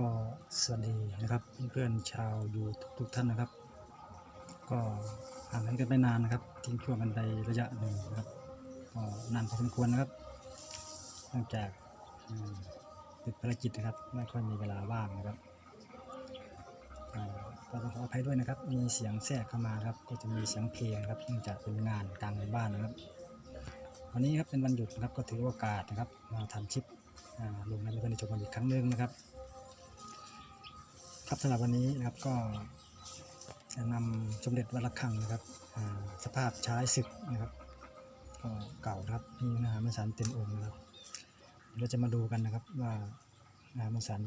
ก็สวัสดีนะครับเพื่อนๆชาวยูทุกๆท่านนะครับ ก็ห่างกันกันไปนานนะครับ ทิ้งช่วงกันไประยะหนึ่งนะครับก็นานพอสมควรนะครับเนื่องจากติดภารกิจนะครับไม่ค่อยมีเวลาว่างนะครับก็ต้องขออภัยด้วยนะครับ มีเสียงแทรกเข้ามาครับ ก็จะมีเสียงเพลงครับเนื่องจากเป็นงานกลางในบ้านนะครับ วันนี้ครับเป็นวันหยุดนะครับก็ถือโอกาสนะครับมาทำคลิปลงในเพื่อนๆได้ชมกันอีกครั้งหนึ่งนะครับ ครับสำหรับวันนี้นะครับก็จะนำสมเด็จวัดระฆังนะครับสภาพใช้ศึกนะครับ ก็เก่านะครับมีเนื้อหามันสารเต็มองค์นะครับเดี๋ยเราจะมาดูกันนะครับว่ามันสาร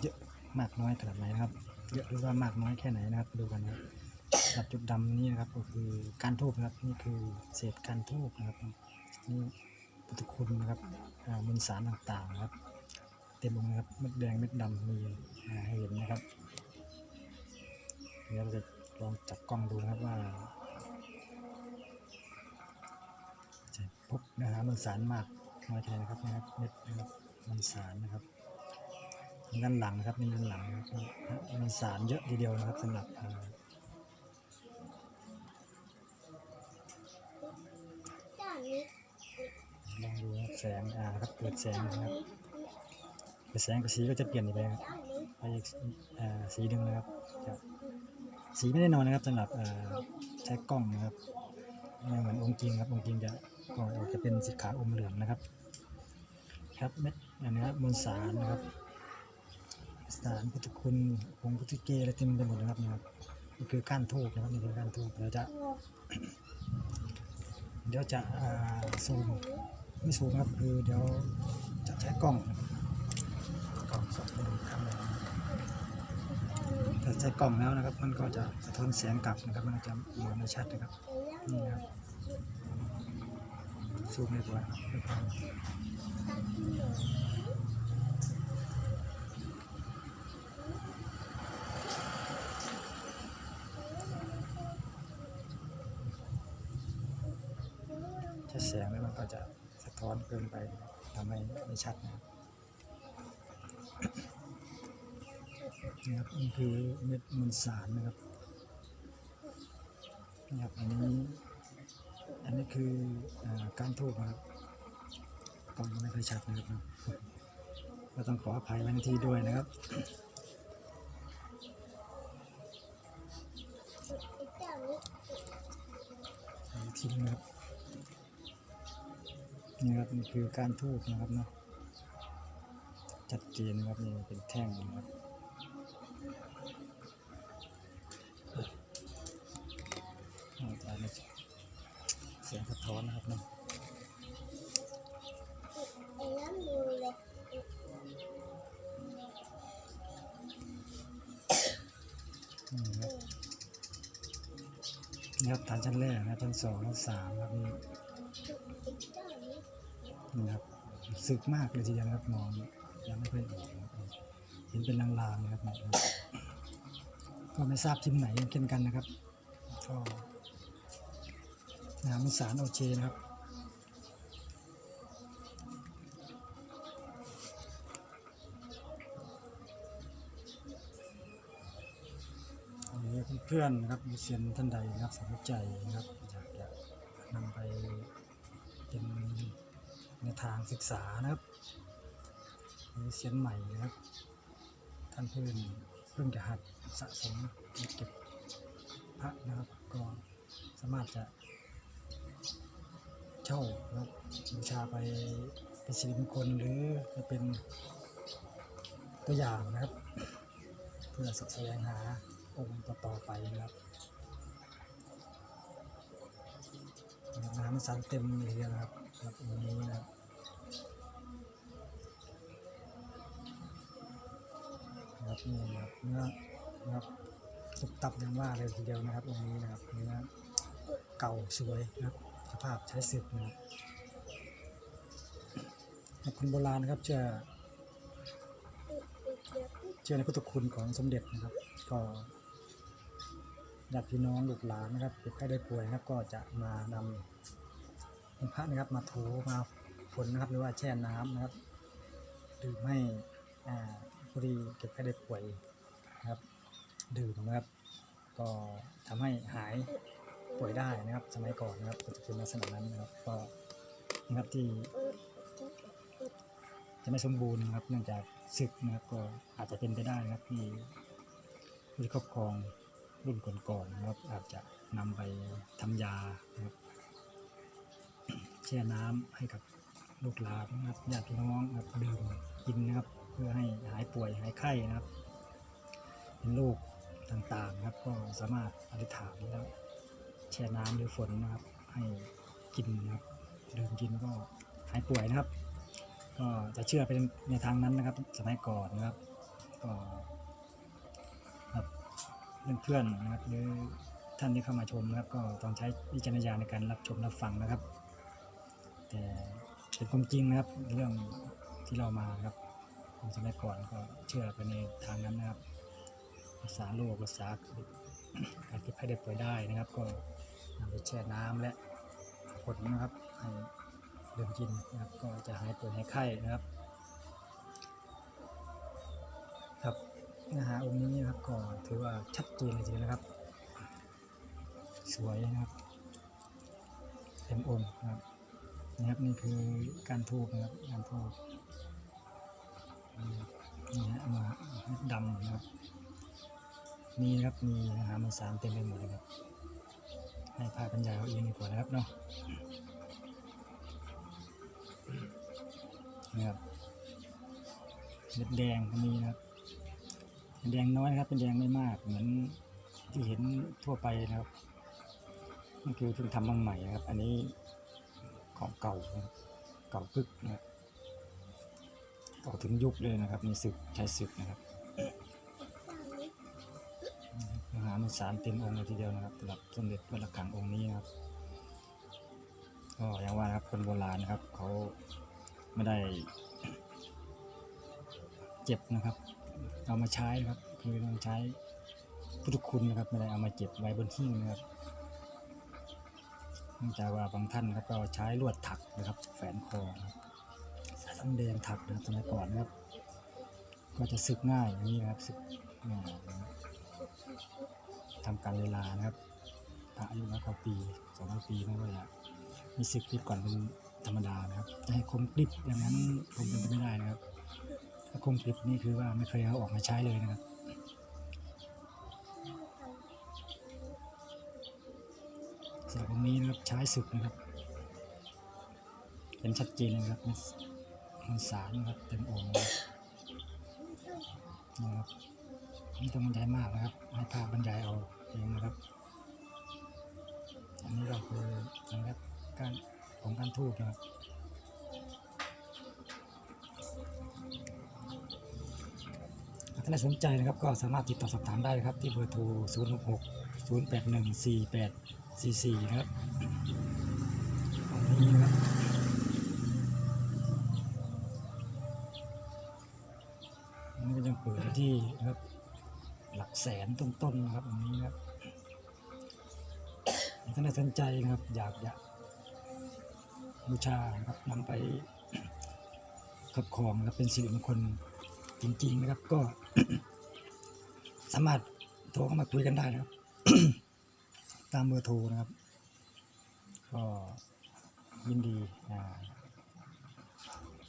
เยอะมากน้อยขนาดไหนนะครับ เยอะหรือว่ามากน้อยแค่ไหนนะครับดูกันนะครับับจุดดำนี้นะครับก็คือการทูบนะครับนี่คือเศษการทูบนะครับนี่พุทธคุณนะครับมวลสารต่างๆนะครับ ต็มองค์นะครับเม็ดแดงเม็ดดำมีอ่าให้เห็นนะครับเดี๋ยวเราจะลองจับกล้องดูนะครับว่าจะพบเนื้อหามันสารมากน้อยแค่ไหนนะครับนะครับเม็ดนะครับมันสารนะครับมีด้านหลังนะครับมีด้านหลังนะครับมันสารเยอะทีเดียวนะครับสำหรับอ่าลองดูนะครับแสงอ่าครับเปิดแสงนะครับ แสงกับสีก็จะเปลี่ยนไปครับไปอีกสีหนึ่งนะครับ สีไม่แน่นอนนะครับสำหรับใช้กล้องนะครับเหมือนองค์จริงครับองค์จริงจะกล้องจะเป็นสีขาวอมเหลืองนะครับ ครับเม็ดอันนี้ครับมวลสารนะครับ สารพุทธคุณผงพุทธเกอะไรเต็มไปหมดนะครับนะครับนี่คือก้านทูบนะครับนี่คือก้านทูบเดี๋ยวจะ เดี๋ยวจะซูมไม่ซูมครับคือเดี๋ยวจะใช้กล้องนะครับกล่อง สดูครั้งหนึ่งถ้าใช้กล่องแล้วนะครับ มันก็จะสะท้อนแสงกลับนะครับ มันจะมองไม่ชัดนะครับ นี่นะครับซูมเรียบร้อครับใช้แสงแล้วมันก็จะสะท้อนเกินไปทำให้ไม่ชัดนะครับ นี่ครับนี่คือเม็ดมวลสารนะครับนี่ครับอันนี้อันนี้คืออการทูบนะครับกล้องไม่ค่อยชัดนะครับก็ต้องขออภัยไว้ในที่ด้วยนะครับทีนึงนะครับนี่ครับนี่คือการทูบนะครับเนาะชัดเจนนะครับนี่เป็นแท่งนะครับ ท้อนนะครับเนาะนี่ครับฐานชั้นแรกนะชั้นสองชั้นสามครับนี่นี่ครับสึกมากเลยทีเดียวนะครับมองยังไม่ค่อยออกเห็นเป็นลางๆนะครับก็ไม่ทราบทีมไหนเช่นกันนะครับก็ น้ำสารโอเคนะครับอันนี้เพื่อนๆนะครับมีเซียนท่านใดนะครับสนใจนะครับอยากจะนำไปเป็นในทางศึกษานะครับมีเซียนใหม่นะครับ ท่านเพื่อนเพิ่งจะหัดสะสมเก็บพระนะครับก็สามารถจะ เช่านะครับบูชาไปเป็นสิริมงคลหรือจะเป็นตัวอย่างนะครับ เพื่อสแสวงหาองค์ต่อๆไปนะครับน้ำสันเต็มเลยทีเดียวนะครับครับองค์นี้นะครับนะครับนี่นะครับเนื้อนะครับตุบตับยังว่าเลยทีเดียวนะครับองค์นี้นะครับเนื้อเก่าสวยนะครับ สภาพใช้สึกนะครับคนโบราณนะครับจะเชื่อในพุทธคุณของสมเด็จนะครับ ก็ญาติพี่น้องลูกหลานนะครับเจ็บไข้ได้ป่วยนะครับ ก็จะมานำองค์พระนะครับมาถูมาฝนนะครับ หรือว่าแช่น้ำนะครับดื่มให้ผู้ที่เก็บไข้ได้ป่วยนะครับ ดื่มนะครับ ก็ทำให้หาย ป่วยได้นะครับสมัยก่อนนะครับก็จะเป็นลักษณะนั้นนะครับก็นะครับที่ จะไม่สมบูรณ์นะครับ เนื่องจากศึกนะครับก็อาจจะเป็นไปได้นะครับที่ผู้ที่ครอบครองรุ่นก่อนๆนะครับ อาจจะนำไปทำยานะครับแช่น้ำให้กับลูกหลานนะครับญาติพี่น้องนะครับดื่มกินนะครับ เพื่อให้หายป่วยหายไข้นะครับ เป็นโรคต่างๆนะครับ ก็สามารถอธิษฐานแล้ว แช่น้ำหรือฝนนะครับ ให้กินนะครับดื่มกินก็หายป่วยนะครับ ก็จะเชื่อเป็นในทางนั้นนะครับ สมัยก่อนนะครับ ก็ครับเพื่อนๆนะครับหรือท่านที่เข้ามาชมนะครับ ก็ต้องใช้วิจารณญาณในการรับชมรับฟังนะครับ แต่เป็นความจริงนะครับเรื่องที่เรามาครับสมัยก่อนก็เชื่อไปในทางนั้นนะครับรักษาโรครักษา การเก็บไข้ได้ป่วยได้นะครับ ก็นำไปแช่น้ำและผลนะครับให้ดื่มกินนะครับ ก็จะหายป่วยหายไข้นะครับ ครับเนื้อหาองค์นี้นะครับก็ถือว่าชัดเจนเลยทีเดียวนะครับ สวยนะครับเต็มองค์นะครับนะครับนี่คือการทูบนะครับการทูบนี่ฮะมาดำนะครับ มีนะครับมีนะฮะมันสารเต็มไปหมดเลยครับให้พาปัญญาเอาเองดีกว่านะครับเนาะนะครับเม็ดแดงก็มีนะครับเป็นแดงน้อยนะครับ เป็นแดงไม่มากเหมือนที่เห็นทั่วไปนะครับนี่คือเพิ่งทำมาใหม่นะครับ อันนี้ของเก่าเก่าพึกนะครับเก่าถึงยุคเลยนะครับ มีศึกใช้ศึกนะครับ มสารเต็มองค์เลยทีเดียวนะครับสำหรับสมเด็จวัดระฆังองค์นี้นะครับก็อย่างว่านะครับคนโบราณนะครับ เขาไม่ได้เจ็บนะครับเอามาใช้นะครับคือต้องใช้พุทธคุณนะครับไม่ได้เอามาเจ็บไว้บนหิ้งนะครับเนื่องจากว่าบางท่านครับก็ใช้ลวดถักนะครับ แฝนคอนะครับสายทองแดงถักนะครับสมัยก่อนนะครับ ก็จะสึกง่ายอย่างนี้นะครับสึกง่ายนะครับ ทำการเวลานะครับพระอายุร้อยกว่าปีสองร้อยปีไม่ว่าจะมีสึกนิดก่อนเป็นธรรมดานะครับ จะให้คมกริบอย่างนั้นคงเป็นไปไม่ได้นะครับถ้าคมกริบนี่คือว่าไม่เคยเอาออกมาใช้เลยนะครับสำหรับองนี้นะครับใช้ศึกนะครับเห็นชัดเจนนะครับมันสารนะครับเต็มองค์นะครับ ไม่ต้องบรรยายมากนะครับ ให้ภาพบรรยายเอาเองนะครับ อันนี้ก็คือนะครับการของการทูบนะครับถ้าใครสนใจนะครับก็สามารถติดต่อสอบถามได้นะครับ ที่เบอร์โทร 0 6 6 0 8 1 4 8 4 4 นะครับตรงนี้นะครับนนี้ก็ยังเปิดที่นะครับ แสนต้นๆนะครับตรงนี้นะครับถ้าใครสนใจนะครับ อยากอยากบูชานะครับนำไปครอบครองนะครับเป็นสิริมงคลจริง ๆ นะครับ ก็ สามารถโทรเข้ามาคุยกันได้นะครับ ตามเบอร์โทรนะครับ ก็ยินดี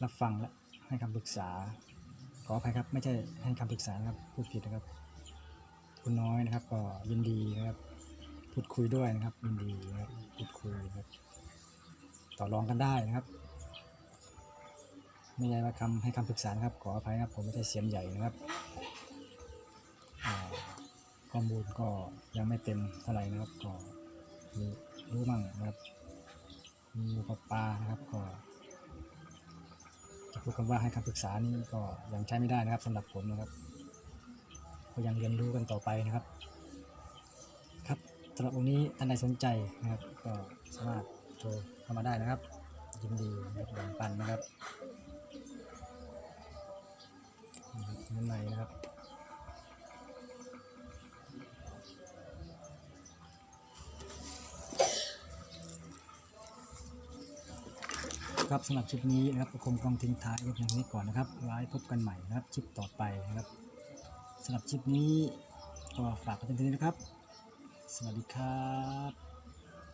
รับฟังและให้คำปรึกษา ขออภัยครับ ไม่ใช่ให้คำปรึกษานะครับพูดผิดนะครับ คุณน้อยนะครับ ก็ยินดีนะครับ พูดคุยด้วยนะครับ ยินดีนะครับพูดคุยนะครับ ต่อรองกันได้นะครับไม่ใช่ว่าคำให้คำปรึกษานะครับขออภัยนะครับผมไม่ใช่เสียนใหญ่นะครับข้อมูลก็ยังไม่เต็มเท่าไหร่นะครับ ก็มีรู้มั่งนะครับ มีปลาปลานะครับก็จะพูดคำว่าให้คำปรึกษานี่ก็ยังใช้ไม่ได้นะครับสำหรับผมนะครับ ก็ยังเรียนรู้กันต่อไปนะครับ ครับสำหรับวันนี้ท่านใดสนใจนะครับ ก็สามารถโทรเข้ามาได้นะครับ ยินดีนะครับแบ่งปันนะครับข้างในนะครับครับสำหรับชิปนี้นะครับคงต้องทิ้งท้ายไว้เพียงนี้ก่อนนะครับไว้พบกันใหม่นะครับชิปต่อไปนะครับ สำหรับคลิปนี้ก็ฝากกันเท่านี้นะครับ สวัสดีครับ